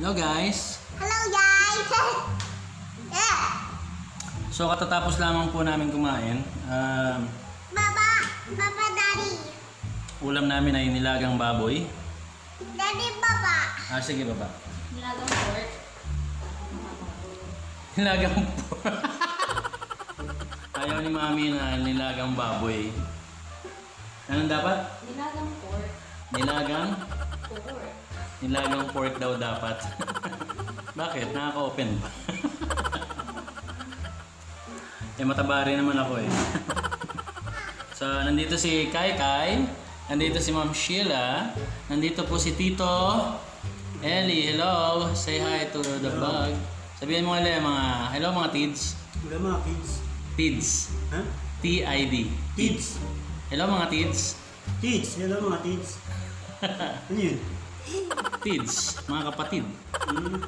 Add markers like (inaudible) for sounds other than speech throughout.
Hello guys! Hello guys! (laughs) yeah! So katatapos lamang po namin kumain. Um, Baba! Baba Daddy! ulam namin ay nilagang baboy. Daddy Baba! Ah, sige baba. Nilagang pork. (laughs) Nilagang pork. (laughs) Ayaw ni mami na nilagang baboy. Anong dapat? Nilagang pork. Nilagang? Pork. Nilagang pork daw dapat. (laughs) Bakit? Nakaka-open ba? (laughs) eh mataba rin naman ako eh. (laughs) so, nandito si Kai Kai. Nandito si Ma'am Sheila. Nandito po si Tito. Ellie, hello. Say hi to the vlog. Sabihin mo ulit mga, hello mga tids. Wala mga kids. Tids. Ha? T-I-D. Kids. Hello mga tids. Kids. Hello mga kids. Ano yun? Tids. Mga kapatid. Hmm.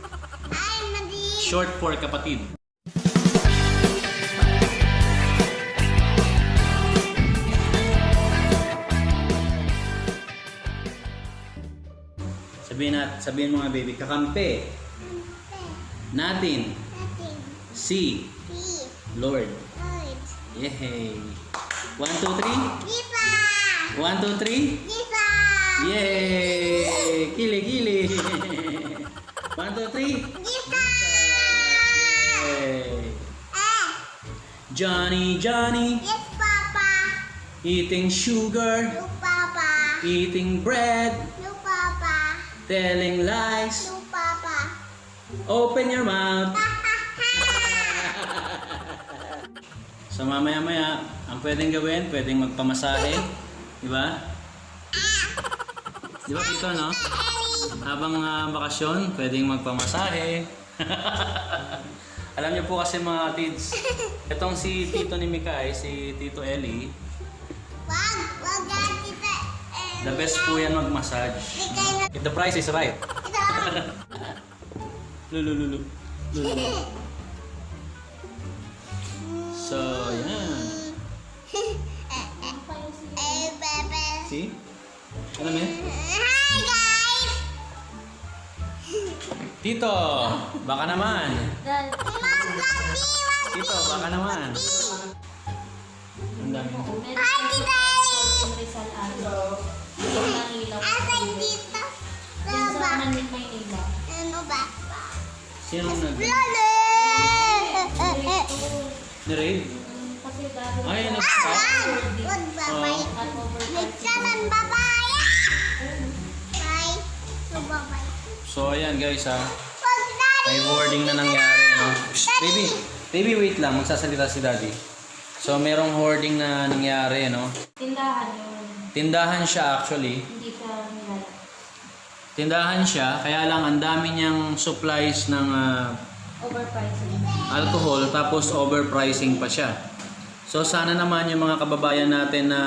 Short for kapatid. Sabihin nat, sabihin mo nga baby, kakampi. Natin. Natin. Si Si. Lord. Lord. Yay. One, two, three. Gifa! One, two, three. Gifa! Yay! Kili, kili. One, two, three. Gifa! Yay! Eh! Johnny, Johnny, Yes, Papa! eating sugar, No, Papa! eating bread, No, Papa! telling lies. No, Papa! Open your mouth. Ha! (laughs) So mamaya-maya, ang pwedeng gawin, pwedeng magpamasahe. Di ba? Di ba ito, no? Habang ah, bakasyon, pwedeng magpamasahe. (laughs) Alam niyo po kasi mga kids, itong si Tito ni Mikay, si Tito Eli, Wag! Wag tita! Eh, the best po yan mag-massage. If the price is right. Ito! (laughs) Lulululu. Lululu. (laughs) Tito, baka naman. Tito, baka naman. Ang dami. Hi, Tita. Asan dito? Yung Ano ba? Sino nag... Dati Ay, nag-stop. Over Nagsalan babay. Bye. So, babay. So, ayan guys ha. Daddy! May wording na nangyari. No? Shh, baby, baby wait lang. Magsasalita si daddy. So, merong hoarding na nangyari. No? Tindahan yun. Tindahan siya actually. Hindi siya nilala. Tindahan siya. Kaya lang ang dami niyang supplies ng ah, Overpricing. alcohol tapos overpricing pa siya. So sana naman yung mga kababayan natin na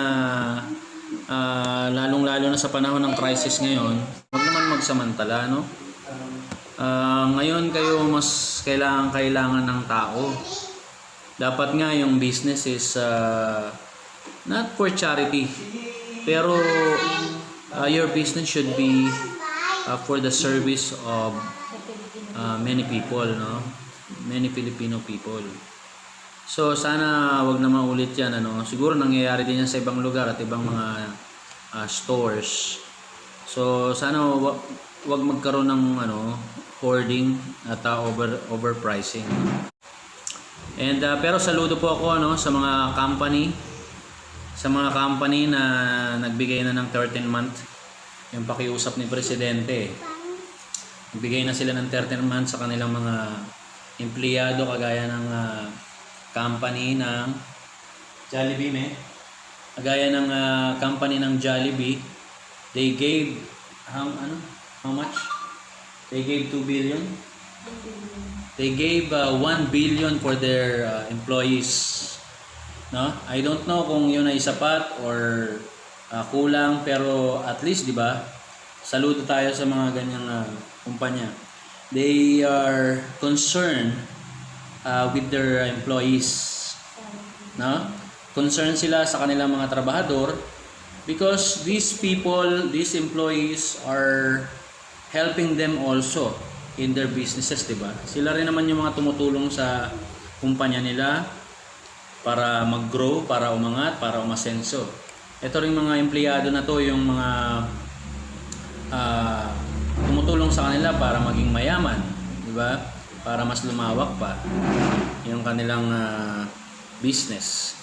ah, lalong-lalo na sa panahon ng crisis ngayon, huwag naman magsamantala, no? Ah, ngayon kayo mas kailangan kailangan ng tao. Dapat nga yung business is ah, not for charity, pero ah, your business should be ah, for the service of uh, many people, no? Many Filipino people. So sana wag na maulit 'yan ano. Siguro nangyayari din yan sa ibang lugar at ibang mga uh, stores. So sana wa- wag magkaroon ng ano hoarding at uh, over overpricing. And uh, pero saludo po ako ano sa mga company sa mga company na nagbigay na ng 13 month yung pakiusap ni presidente. Nagbigay na sila ng 13 months sa kanilang mga empleyado kagaya ng ah, company ng Jollibee, me. Kagaya ng ah, company ng Jollibee, they gave how ano? How much? They gave 2 billion. They gave uh, 1 billion for their uh, employees. No? I don't know kung yun ay sapat or uh, kulang pero at least 'di ba? Saludo tayo sa mga ganyang uh, kumpanya. They are concerned uh, with their employees. No? Concerned sila sa kanilang mga trabahador because these people, these employees are helping them also in their businesses, di ba? Sila rin naman yung mga tumutulong sa kumpanya nila para mag-grow, para umangat, para umasenso. Ito rin mga empleyado na to, yung mga ah, tumutulong sa kanila para maging mayaman, di ba? Para mas lumawak pa yung kanilang ah, business.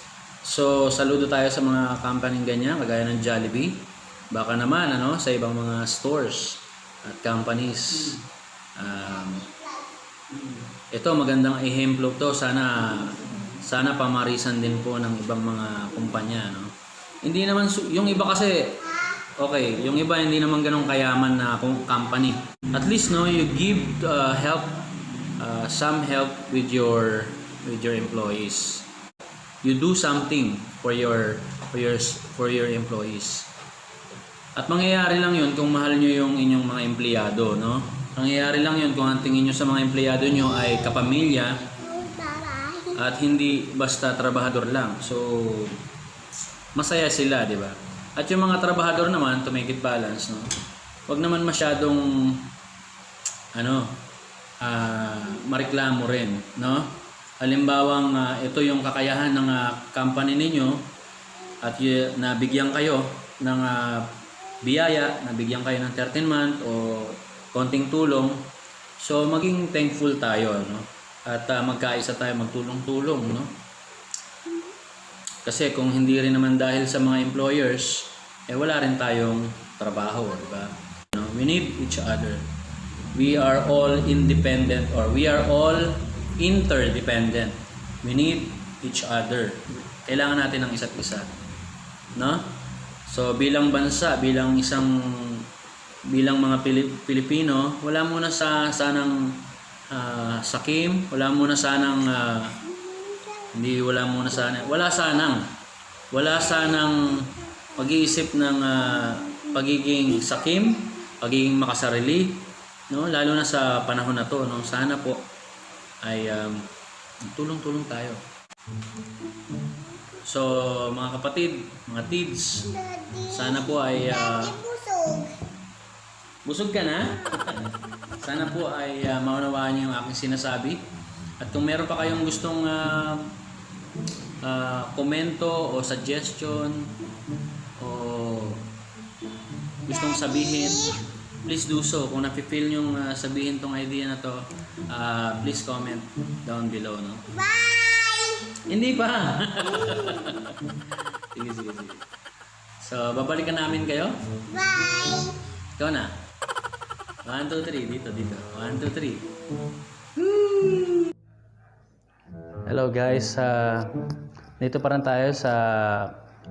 So, saludo tayo sa mga company ganyan, kagaya ng Jollibee. Baka naman, ano, sa ibang mga stores at companies. Um, ito, magandang ehemplo to. Sana, sana pamarisan din po ng ibang mga kumpanya, no? Hindi naman, yung iba kasi, okay, yung iba hindi naman ganun kayaman na company. At least, no, you give uh, help, uh, some help with your, with your employees you do something for your for your for your employees. At mangyayari lang 'yun kung mahal niyo yung inyong mga empleyado, no? Mangyayari lang 'yun kung ang tingin niyo sa mga empleyado niyo ay kapamilya at hindi basta trabahador lang. So masaya sila, 'di ba? At yung mga trabahador naman to make it balance, no? Huwag naman masyadong ano, ah mareklamo rin, no? Halimbawang ah, ito yung kakayahan ng ah, company ninyo at y- nabigyan kayo ng ah, biyaya, nabigyan kayo ng 13 month o konting tulong. So maging thankful tayo, no? At ah, magkaisa tayo magtulong-tulong, no? Kasi kung hindi rin naman dahil sa mga employers, eh wala rin tayong trabaho, di ba? No? We need each other. We are all independent or we are all interdependent. We need each other. Kailangan natin ng isa't isa. No? So bilang bansa, bilang isang bilang mga Pili- Pilipino, wala muna sa sanang ah, sakim, wala muna sanang ah, hindi wala muna sana. Wala sanang wala sanang pag-iisip ng ah, pagiging sakim, pagiging makasarili, no? Lalo na sa panahon na 'to, no? Sana po ay um, tulong-tulong tayo. So, mga kapatid, mga tids, sana po ay Pusog. Busog ka na? (laughs) Sana po ay uh, maunawaan niyo yung aking sinasabi. At kung meron pa kayong gustong ah, ah, komento o suggestion o gustong sabihin, please do so. Kung nafe-feel nyo sabihin tong idea na to, ah, please comment down below. No? Bye! Hindi pa! (laughs) sige, sige, sige. So, babalikan namin kayo. Bye! Ikaw na. 1, 2, 3. Dito, dito. 1, 2, 3. Hello guys. Uh, dito pa rin tayo sa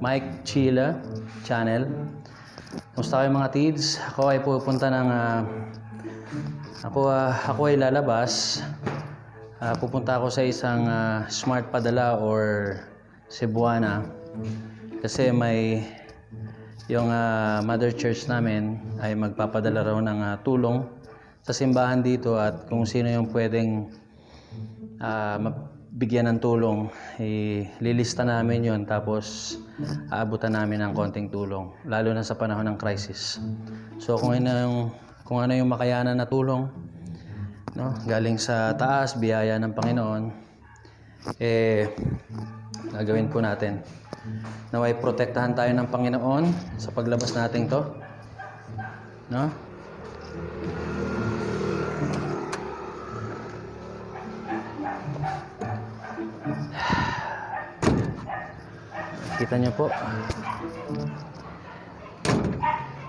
Mike Chila channel. Kumusta kayo mga tids? Ako ay pupunta ng... ah, ako, ah, ako ay lalabas. Ah, pupunta ako sa isang ah, smart padala or Cebuana. Kasi may yung ah, mother church namin ay magpapadala raw ng ah, tulong sa simbahan dito at kung sino yung pwedeng ah, mabigyan ng tulong, ililista namin yon tapos aabutan namin ng konting tulong, lalo na sa panahon ng crisis. So kung ano yung, kung ano yung makayanan na tulong, no, galing sa taas, biyaya ng Panginoon, eh, gagawin po natin. Naway protektahan tayo ng Panginoon sa paglabas nating to. No? Kita niyo po.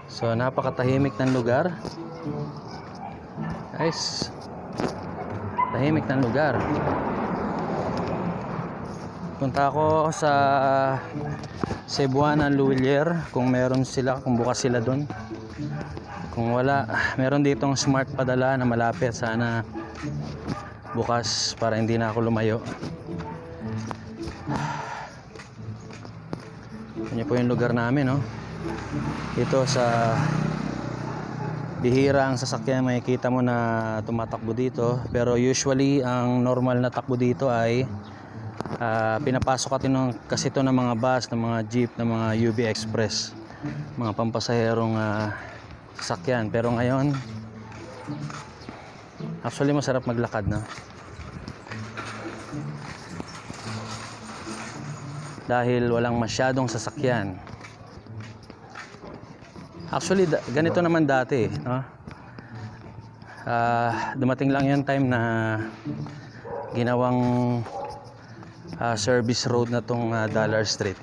So, napakatahimik ng lugar. Guys, tahimik ng lugar. Punta ako sa Cebuana Luwilier kung meron sila, kung bukas sila doon. Kung wala, meron ditong smart padala na malapit. Sana bukas para hindi na ako lumayo. Yan po yung lugar namin, no? Ito sa bihira ang sasakyan makikita mo na tumatakbo dito pero usually ang normal na takbo dito ay ah, pinapasok natin ng, kasi ito ng mga bus, ng mga jeep, ng mga UB Express mga pampasaherong ah, sasakyan pero ngayon Actually, masarap maglakad, no? Dahil walang masyadong sasakyan. Actually, ganito naman dati, no? Ah, dumating lang yung time na ginawang ah, service road na tong ah, Dollar Street.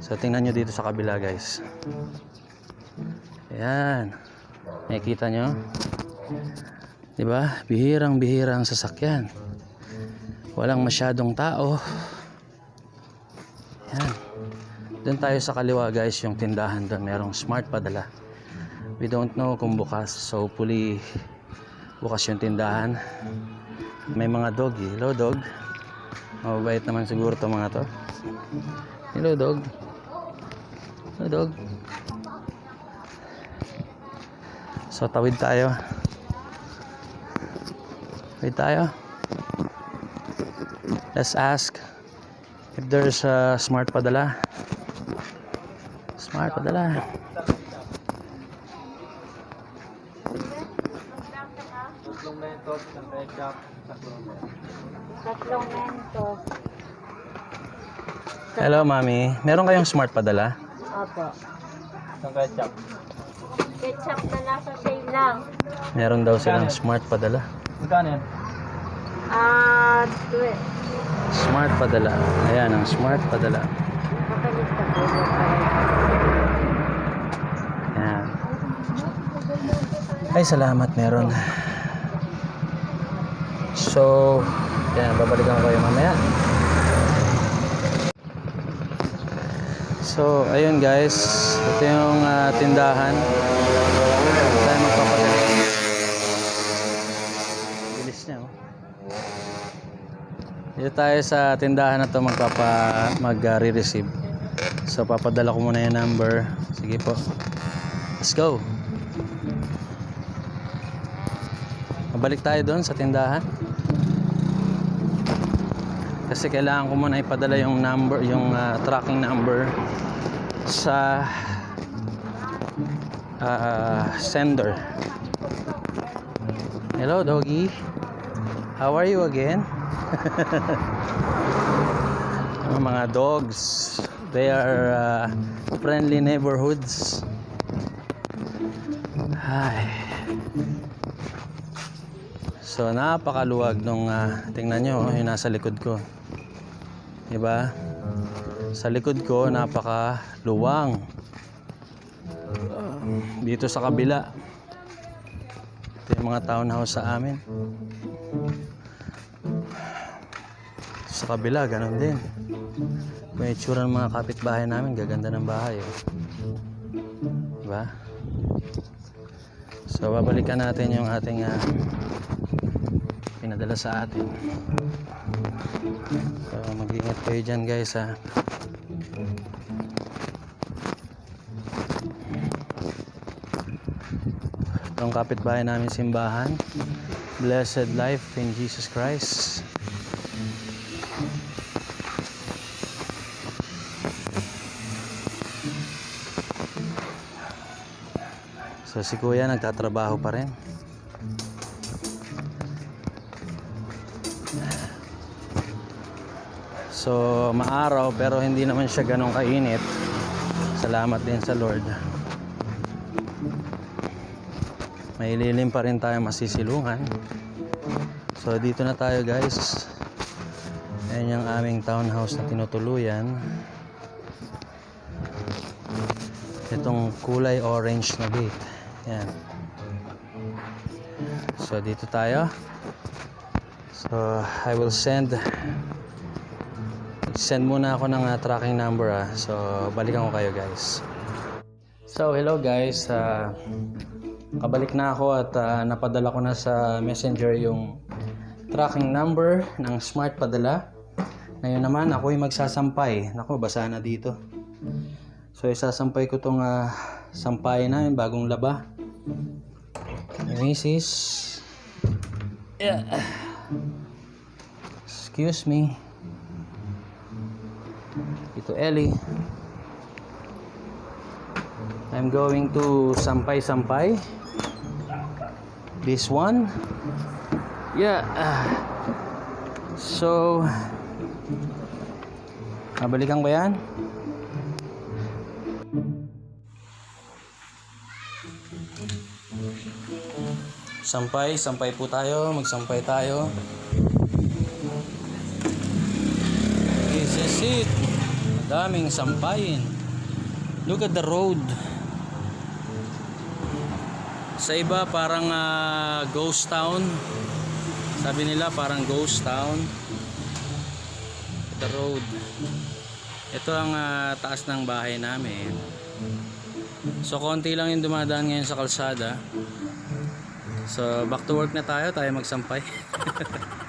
So, tingnan nyo dito sa kabila, guys. Ayan. Nakikita nyo? Diba? Bihirang-bihirang sasakyan. Walang masyadong tao. Doon tayo sa kaliwa guys, yung tindahan doon. Merong smart padala. We don't know kung bukas. So hopefully bukas yung tindahan. May mga dog eh. Hello dog. Mababait naman siguro to mga to. Hello dog. Hello dog. So tawid tayo. Tawid tayo. Let's ask if there's a smart padala. Smart padala. Tatlong mentos. Hello, mami. Meron kayong smart padala? Opo. Ketchup na nasa sale lang. Meron daw silang smart padala. Ah, uh, Smart padala. Ayan, ang smart padala. Makalis ka po. Ayan. Ay, salamat. Meron. So, yan. Babalikan ko kayo mamaya. So, ayun guys. Ito yung ah, tindahan. Tayo magpapadala. Bilis niya, oh. Dito tayo sa tindahan na to magpapa mag-re-receive. So papadala ko muna yung number. Sige po. Let's go. Mabalik tayo doon sa tindahan. Kasi kailangan ko muna ipadala yung number, yung ah, tracking number sa ah, sender. Hello, doggy. How are you again? (laughs) Mga dogs, they are uh, friendly neighborhoods. Ay. So napakaluwag nung uh, tingnan nyo oh, yung nasa likod ko. 'Di ba? Sa likod ko napakaluwang. Uh, dito sa kabila. Ito yung mga townhouse sa amin. Sa kabila, ganun din. Kung itsura ng mga kapitbahay namin, gaganda ng bahay. Oh. Diba? So, babalikan natin yung ating ah, pinadala sa atin. So, mag-ingat kayo dyan guys ha. Itong kapitbahay namin simbahan. Blessed life in Jesus Christ. So si kuya nagtatrabaho pa rin. So maaraw pero hindi naman siya ganong kainit. Salamat din sa Lord. May lilim pa rin tayo masisilungan. So dito na tayo guys. Ayan yung aming townhouse na tinutuluyan. Itong kulay orange na gate. Yan. So dito tayo. So I will send send muna ako ng uh, tracking number ah. So balikan ko kayo guys. So hello guys. Ah, kabalik na ako at ah, napadala ko na sa messenger yung tracking number ng smart padala. Ngayon naman ako ay magsasampay. Nako, basa na dito. So isasampay ko tong uh, sampay na yung bagong laba. Macy's. Yeah. Excuse me. Ito Ellie. I'm going to sampay-sampay. this one. Yeah. ah. So, mabalikan ba yan? Sampay, sampay po tayo. Magsampay tayo. This is it. Daming sampayin. Look at the road. Sa iba parang ah, ghost town. Sabi nila parang ghost town. The road. Ito ang ah, taas ng bahay namin. So konti lang yung dumadaan ngayon sa kalsada. So back to work na tayo, tayo magsampay. (laughs)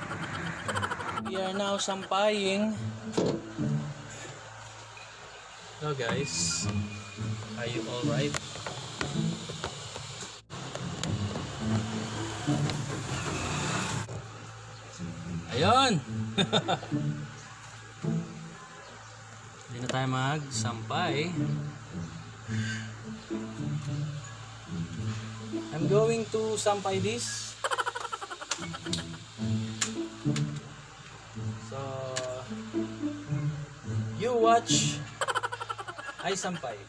We are now sampaying. Hello guys. Are you alright? Ayun! (laughs) Hindi na tayo magsampay. I'm going to sampay this. So, you watch. I sampay.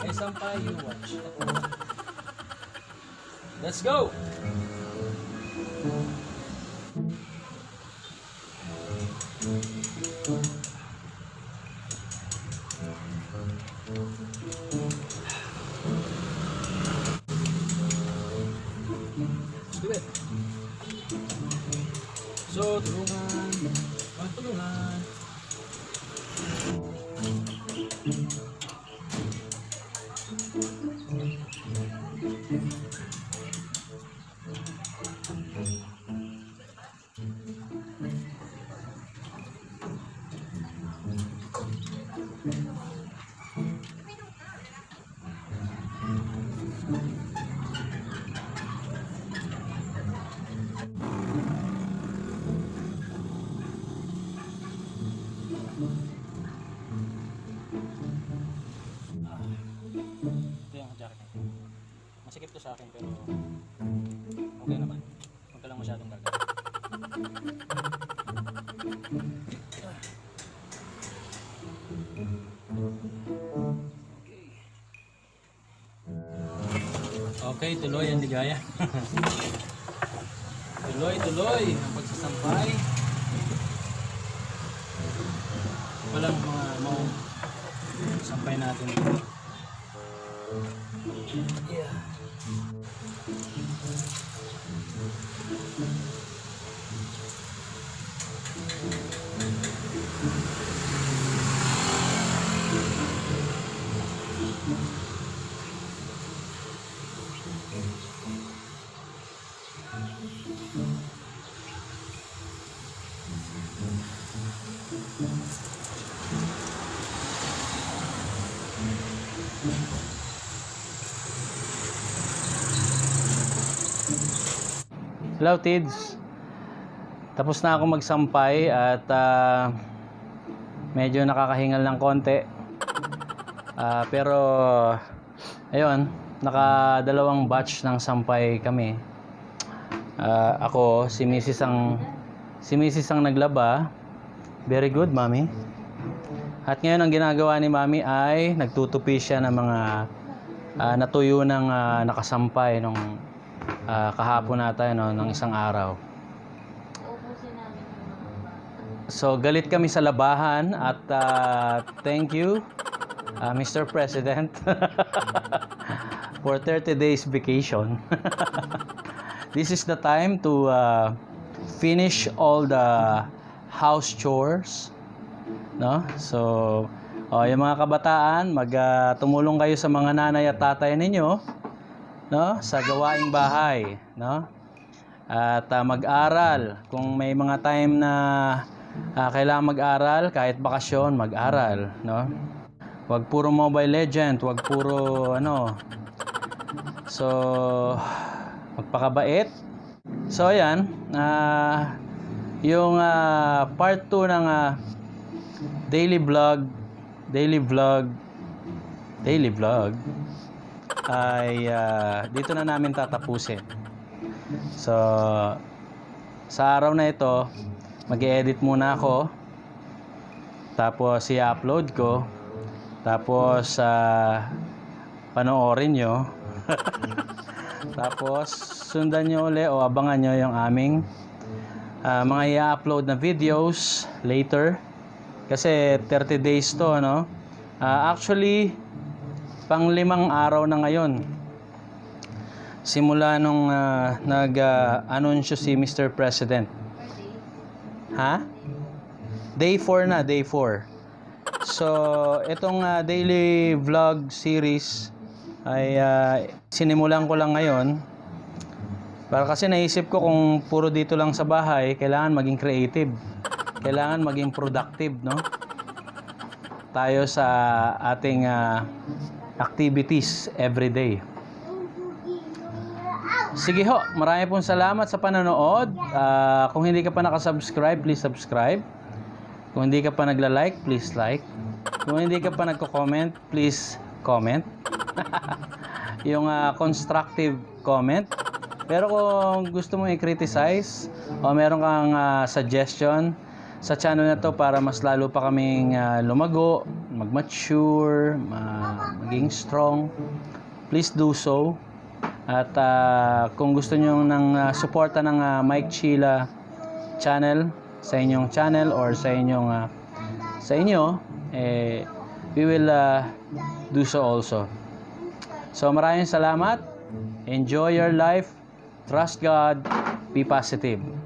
I sampay, you watch. Let's go! Akin pero okay naman. Huwag ka lang masyadong gagawin. Okay, tuloy ang ligaya. (laughs) tuloy, tuloy ang pagsasampay. Walang mga mau sampay natin dito. Yeah. Hello, Tids. Tapos na ako magsampay at ah, medyo nakakahingal ng konti. Ah, pero, ayun, nakadalawang batch ng sampay kami. Ah, ako, si Mrs. ang si Mrs. ang naglaba. Very good, Mami. At ngayon ang ginagawa ni Mami ay nagtutupi siya ng mga ah, natuyo ng ah, nakasampay nung ah, kahapon nata no, ng isang araw. So galit kami sa labahan at ah, thank you ah, Mr. President (laughs) for 30 days vacation. (laughs) This is the time to ah, finish all the house chores. No? So, oh, yung mga kabataan, mag tumulong kayo sa mga nanay at tatay ninyo no? Sa gawaing bahay no? At ah, mag-aral. Kung may mga time na ah, kailangan mag-aral kahit bakasyon mag-aral no? Wag puro mobile legend wag puro ano so magpakabait. So ayan ah yung ah, part 2 ng ah, daily vlog daily vlog daily vlog ay ah, dito na namin tatapusin. So, sa araw na ito, mag-edit muna ako. Tapos, i-upload ko. Tapos, ah, panoorin nyo. (laughs) Tapos, sundan nyo uli o abangan nyo yung aming ah, mga i-upload na videos later. Kasi 30 days to, no? Ah, actually, pang limang araw na ngayon. Simula nung ah, nag-anunsyo si Mr. President. Ha? Day 4 na, day 4. So, itong ah, daily vlog series ay ah, sinimulan ko lang ngayon. Para kasi naisip ko kung puro dito lang sa bahay, kailangan maging creative. Kailangan maging productive, no? Tayo sa ating ah, activities every day. Sige ho, marami pong salamat sa panonood. Ah, kung hindi ka pa nakasubscribe, please subscribe. Kung hindi ka pa nagla-like, please like. Kung hindi ka pa nagko-comment, please comment. (laughs) yung ah, constructive comment. Pero kung gusto mo i-criticize o meron kang ah, suggestion sa channel na to para mas lalo pa kaming ah, lumago, mag-mature, ma- maging strong, please do so. At ah, kung gusto nyo ng ah, suporta ng ah, Mike Chila channel sa inyong channel or sa inyong ah, sa inyo eh we will ah, do so also. So maraming salamat. Enjoy your life. Trust God. Be positive.